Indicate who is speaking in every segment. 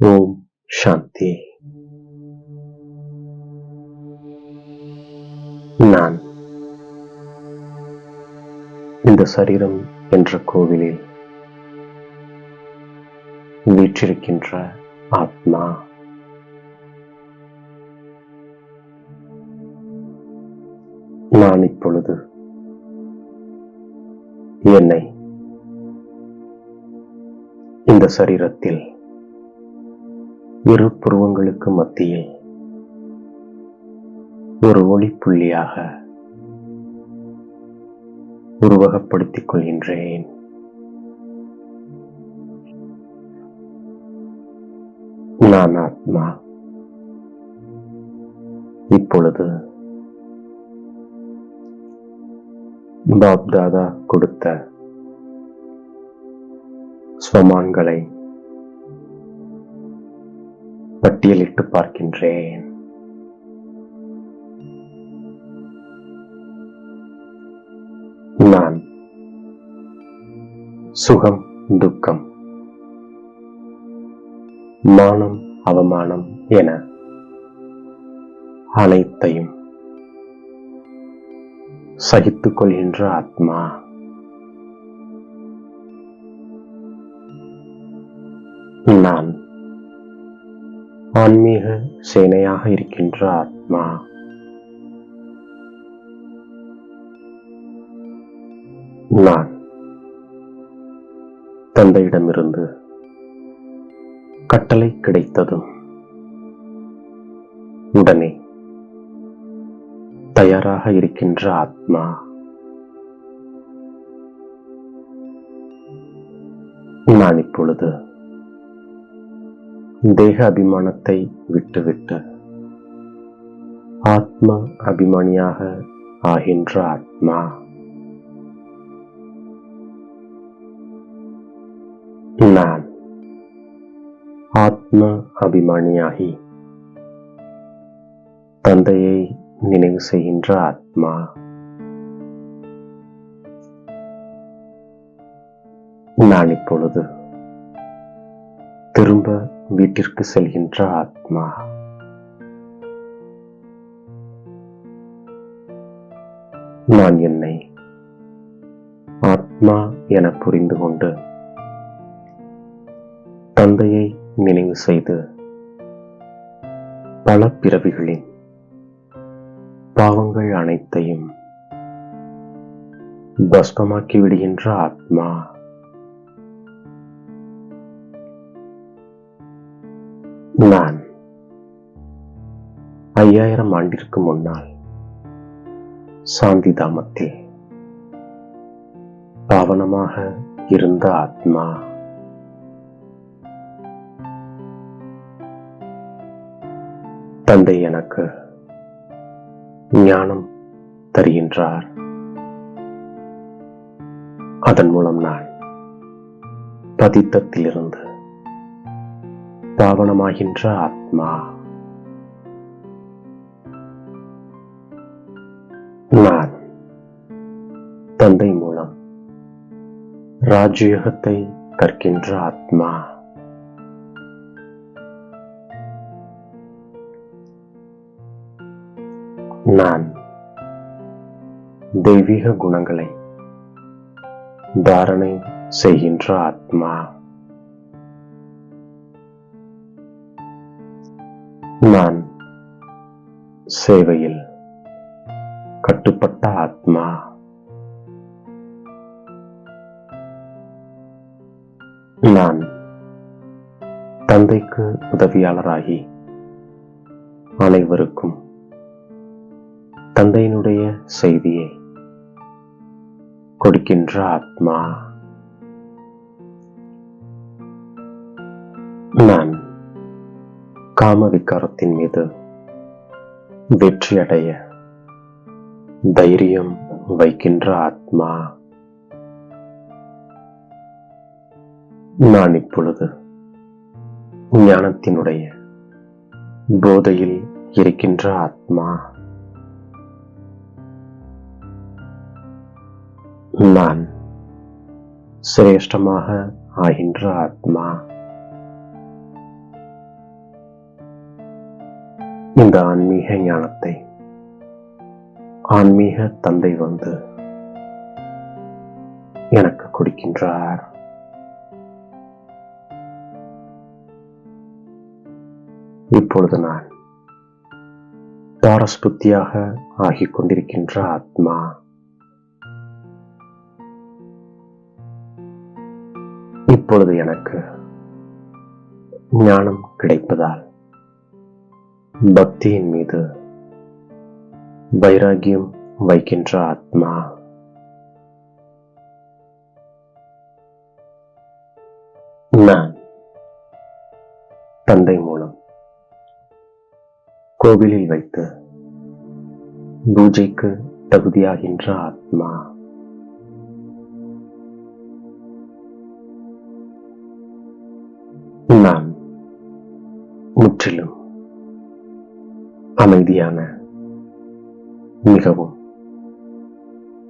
Speaker 1: ஓம் சாந்தி நான் இந்த சரீரம் என்ற கோவிலில் வீற்றிருக்கின்ற ஆத்மா நான் இப்பொழுது என்னை இந்த சரீரத்தில் இருப்புருவங்களுக்கு மத்தியில் ஒரு ஒளிப்புள்ளியாக உருவகப்படுத்திக் கொள்கின்றேன். நான் ஆத்மா. இப்பொழுது பாப்தாதா கொடுத்த ஸ்வமான்களை பட்டியலிட்டு பார்க்கின்றேன். நான் சுகம் துக்கம் மானம் அவமானம் என அனைத்தையும் சகித்துக் கொள்கின்ற ஆத்மா. நான் ஆன்மீக சேனையாக இருக்கின்ற ஆத்மா நான் தந்தையிடமிருந்து கட்டளை கிடைத்ததும் உடனே தயாராக இருக்கின்ற ஆத்மா நான் இப்பொழுது தேக அபிமானத்தை விட்டுவிட்டு ஆத்ம அபிமானியாக ஆகின்ற ஆத்மா. நான் ஆத்ம அபிமானியாகி தந்தையை நினைவு செய்கின்ற ஆத்மா. நான் இப்பொழுது திரும்ப வீட்டிற்கு செல்கின்ற ஆத்மா. நான் என்னை ஆத்மா என புரிந்து கொண்டு தந்தையை நினைவு செய்து பல பிறவிகளின் பாவங்கள் அனைத்தையும் பஸ்பமாக்கி விடுகின்ற ஆத்மா. நான் ஐயாயிரம் ஆண்டிற்கு முன்னால் சாந்தி தாமத்தில் பாவனமாக இருந்த ஆத்மா தந்தை எனக்கு ஞானம் தருகின்றார். அதன் மூலம் நான் பதித்தத்திலிருந்து பாவனமாகின்ற ஆத்மா. நான் தந்தை மூலம் ராஜயோகத்தை கற்கின்ற ஆத்மா. நான் தெய்வீக குணங்களை தாரணை செய்கின்ற ஆத்மா. நான் சேவையில் கட்டுப்பட்ட ஆத்மா. நான் தந்தைக்கு உதவியாளராகி அனைவருக்கும் தந்தையினுடைய செய்தியை கொடுக்கின்ற ஆத்மா. காம விகாரத்தின் மீது வெற்றி அடைய தைரியம் வைக்கின்ற ஆத்மா நான் இப்பொழுது ஞானத்தினுடைய போதையில் இருக்கின்ற ஆத்மா. நான் சிரேஷ்டமாக ஆகின்ற ஆத்மா. இந்த ஆன்மீக ஞானத்தை ஆன்மீக தந்தை வந்து எனக்கு கொடுக்கின்றார். இப்பொழுது நான் தாரஸ்புத்தியாக ஆகிக் கொண்டிருக்கின்ற ஆத்மா இப்பொழுது எனக்கு ஞானம் கிடைப்பதால் பக்தியின் மீது வைராகியம் வைக்கின்ற ஆத்மா. நான் தந்தை மூலம் கோவிலில் வைத்து பூஜைக்கு தகுதியாகின்ற ஆத்மா. நான் முற்றிலும் அமைதியான மிகவும்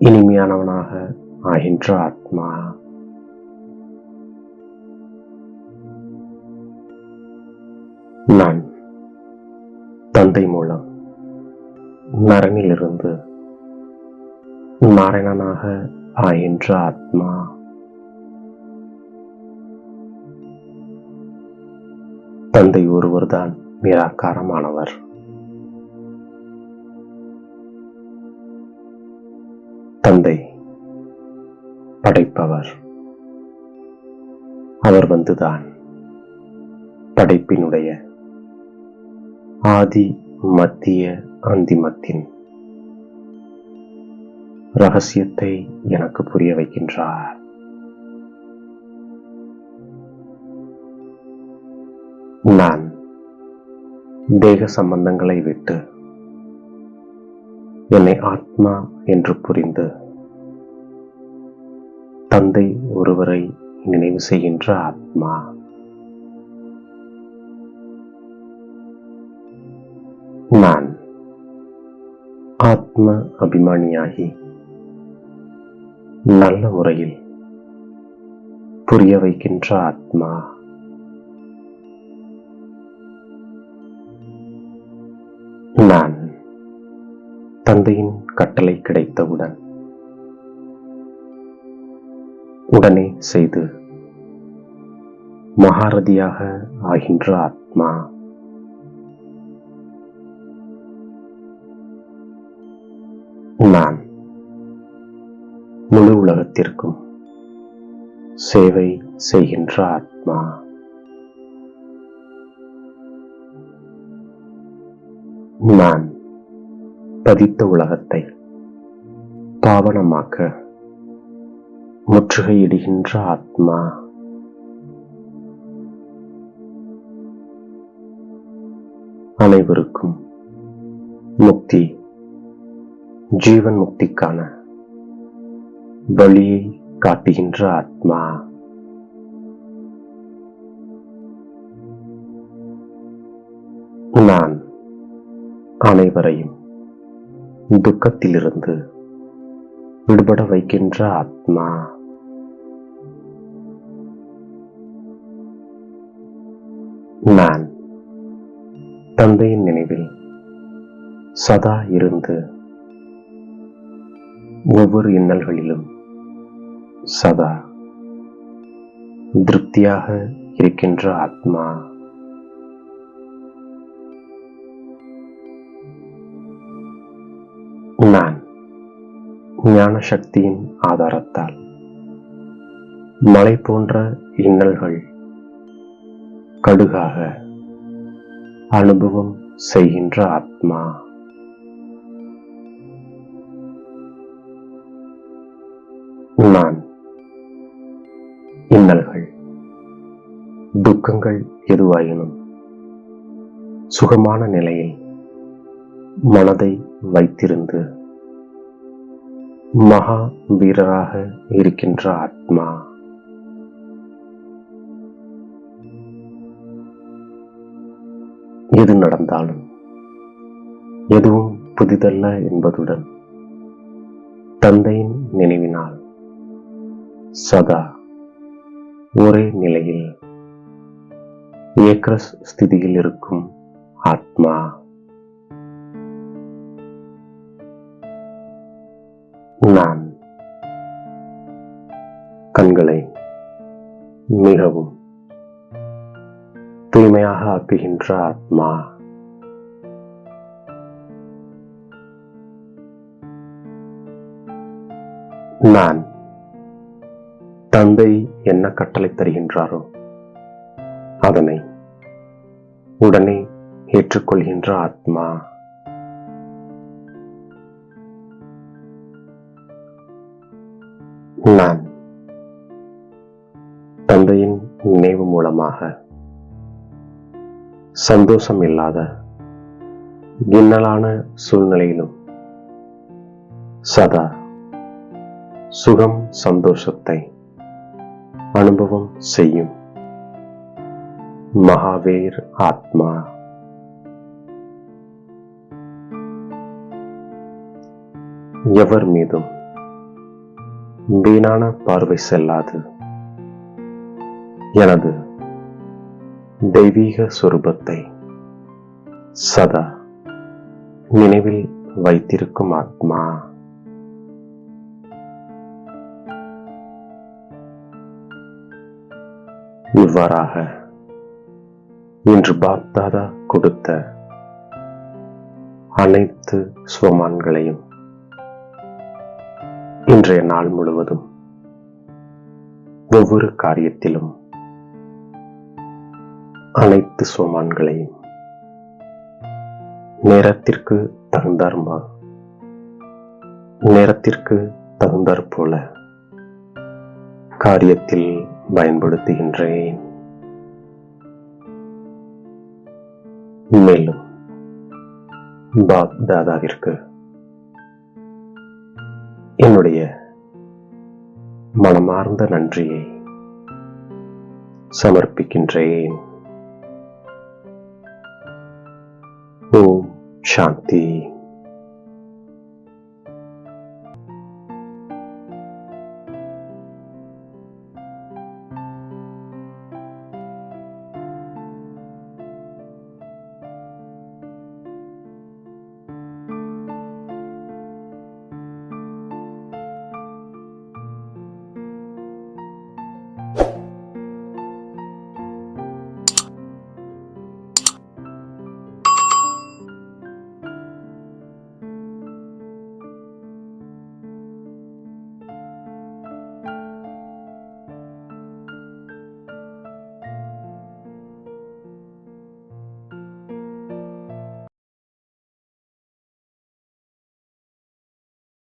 Speaker 1: இனிமையானவனாக ஆகின்ற ஆத்மா. நான் தந்தை மூலம் நரனிலிருந்து நாராயணனாக ஆகின்ற ஆத்மா. தந்தை ஒருவர்தான் நிராகாரமானவர். தந்தை படைப்பவர். அவர் வந்துதான் படைப்பினுடைய ஆதி மத்திய அந்திமத்தின் ரகசியத்தை எனக்கு புரிய வைக்கின்றார். நான் தேக சம்பந்தங்களை விட்டு என்னை ஆத்மா என்று புரிந்து தந்தை ஒருவரை நினைவு செய்கின்ற ஆத்மா. நான் ஆத்ம அபிமானியாகி நல்ல முறையில் புரிய வைக்கின்ற ஆத்மா. தந்தையின் கட்டளை கிடைத்தவுடன் உடனே செய்து மகாரதியாக ஆகின்ற ஆத்மா நான் முழு உலகத்திற்கும் சேவை செய்கின்ற ஆத்மா. நான் பதித்த உலகத்தை பாவனமாக்க முற்றுகையிடுகின்ற ஆத்மா. அனைவருக்கும் முக்தி ஜீவன் முக்திக்கான வழியை காட்டுகின்ற ஆத்மா. நான் அனைவரையும் துக்கத்திலிருந்து விடுபட வைக்கின்ற ஆத்மா. நான் தந்தையின் நினைவில் சதா இருந்து ஒவ்வொரு இன்னல்களிலும் சதா திருப்தியாக இருக்கின்ற ஆத்மா. ஞான சக்தியின் ஆதாரத்தால். மலை போன்ற இன்னல்கள் கடுகாக அனுபவம் செய்கின்ற ஆத்மா. நான் இன்னல்கள் துக்கங்கள் எதுவாயினும் சுகமான நிலையில் மனதை வைத்திருந்து மகா வீரராக இருக்கின்ற ஆத்மா. எது நடந்தாலும் எதுவும் புதிதல்ல என்பதுடன் தந்தையின் நினைவினால் சதா ஒரே நிலையில் ஏக்ரஸ் ஸ்திதியில் இருக்கும் ஆத்மா. கண்களை மிகவும் தூய்மையாக ஆக்குகின்ற ஆத்மா. நான் தந்தை என்ன கட்டளை தருகின்றாரோ அதனை உடனே ஏற்றுக்கொள்கின்ற ஆத்மா. நான் நினைவு மூலமாக சந்தோஷம் இல்லாத இன்னலான சூழ்நிலையிலும் சதா சுகம் சந்தோஷத்தை அனுபவம் செய்யும் மகாவீர் ஆத்மா. எவர் மீதும் வீணான பார்வை செல்லாது. எனது தெய்வீக சொரூபத்தை சதா நினைவில் வைத்திருக்கும் ஆத்மா. இவ்வாறாக இன்று பாப்தாதா கொடுத்த அனைத்து ஸ்வமான்களையும் இன்றைய நாள் முழுவதும் ஒவ்வொரு காரியத்திலும் அனைத்து சோமான்களையும் நேரத்திற்கு தகுந்தார்மா? நேரத்திற்கு தகுந்தாற் போல காரியத்தில் பயன்படுத்துகின்றேன். மேலும் பாப் தாதாவிற்கு என்னுடைய மனமார்ந்த நன்றியை சமர்ப்பிக்கின்றேன். ஓம் சாந்தி